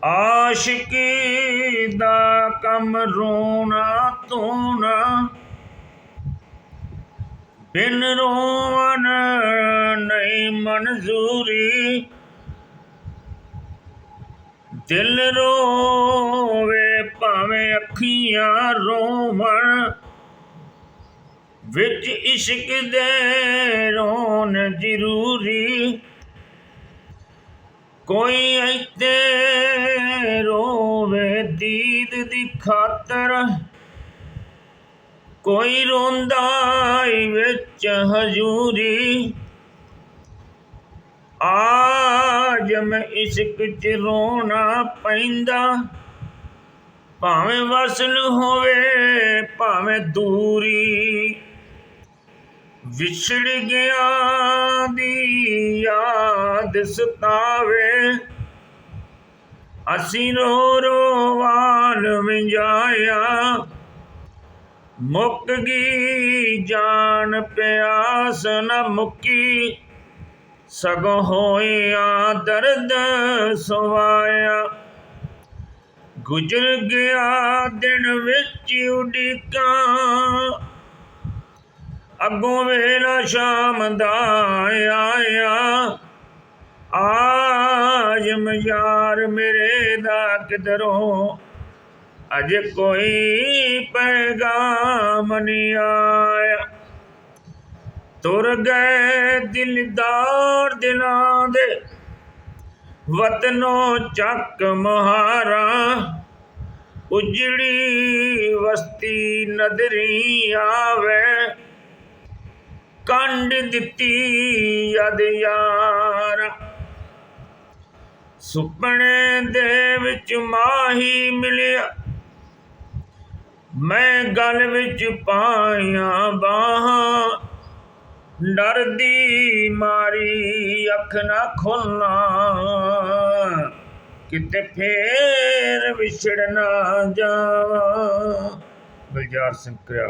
ਆਸ਼ਿਕੀ ਦਾ ਕੰਮ ਰੋਣਾ ਧੋਣਾ ਬਿਨ ਰੋਵਨ ਨਹੀਂ ਮਨਜ਼ੂਰੀ ਦਿਲ ਰੋਵੇ ਭਾਵੇਂ ਅੱਖੀਆਂ ਰੋਵਣ ਵਿੱਚ ਇਸ਼ਕ ਦੇ ਰੋਣ ਜ਼ਰੂਰੀ ਕੋਈ ਇੱਥੇ ਰੋਵੇ, ਦੀਦ ਦੀ ਖਾਤਰ ਕੋਈ ਰੋਂਦਾ ਈ ਵਿੱਚ ਹਜ਼ੂਰੀ। ਆਜ ਮੈਂ ਇਸ਼ਕ ਚ ਰੋਣਾ ਪੈਂਦਾ, ਭਾਵੇਂ ਵਸਲ ਹੋਵੇ, ਭਾਵੇਂ ਦੂਰੀ। ਵਿਛੜ ਗਿਆ ਦੀ ਯਾਦ ਸਤਾਵੇ। ਅਸੀਂ ਰੋ ਰੋ ਵਾਲ ਵਿੰਜਾਇਆ ਮੁੱਕ ਗਈ ਜਾਨ ਪਿਆਸ ਨ ਮੁੱਕੀ। ਸਗੋਂ ਹੋਇਆ ਦਰਦ ਸਵਾਇਆ ਗੁਜ਼ਰ ਗਿਆ ਦਿਨ ਵਿੱਚ ਉਡੀਕਾਂ। ਅੱਗੋਂ ਵੇਲਾ ਸ਼ਾਮ ਦਾ ਆਇਆ। ਆ ਆਜ ਯਾਰ ਮੇਰੇ ਦਾ ਕਿਧਰੋਂ ਅਜ ਕੋਈ ਪੈਗਾਮ ਨਹੀਂ ਆਇਆ। ਤੁਰ ਗਏ ਦਿਲਦਾਰ ਦਿਲਾਂ ਦੇ। ਵਤਨੋਂ ਚੱਕ ਮਹਾਰਾ। ਉਜੜੀ ਵਸਤੀ ਨਦਰੀ ਆਵੇ। ਕੰਡ ਦਿੱਤੀ ਯਦ ਯਾਰ। ਸੁਪਨੇ ਦੇ ਵਿੱਚ ਮਾਹੀ ਮਿਲਿਆ। ਮੈਂ ਗਲ ਵਿੱਚ ਪਾਇਆ ਬਾਹਾਂ। ਡਰਦੀ ਮਾਰੀ ਅੱਖ ਨਾ ਖੋਲਣਾ ਕਿਤੇ ਫੇਰ ਵਿਛੜ ਨਾ ਜਾਵਾਂ। ਗੁਲਜ਼ਾਰ ਸਿੰਘ ਕਰਿਆ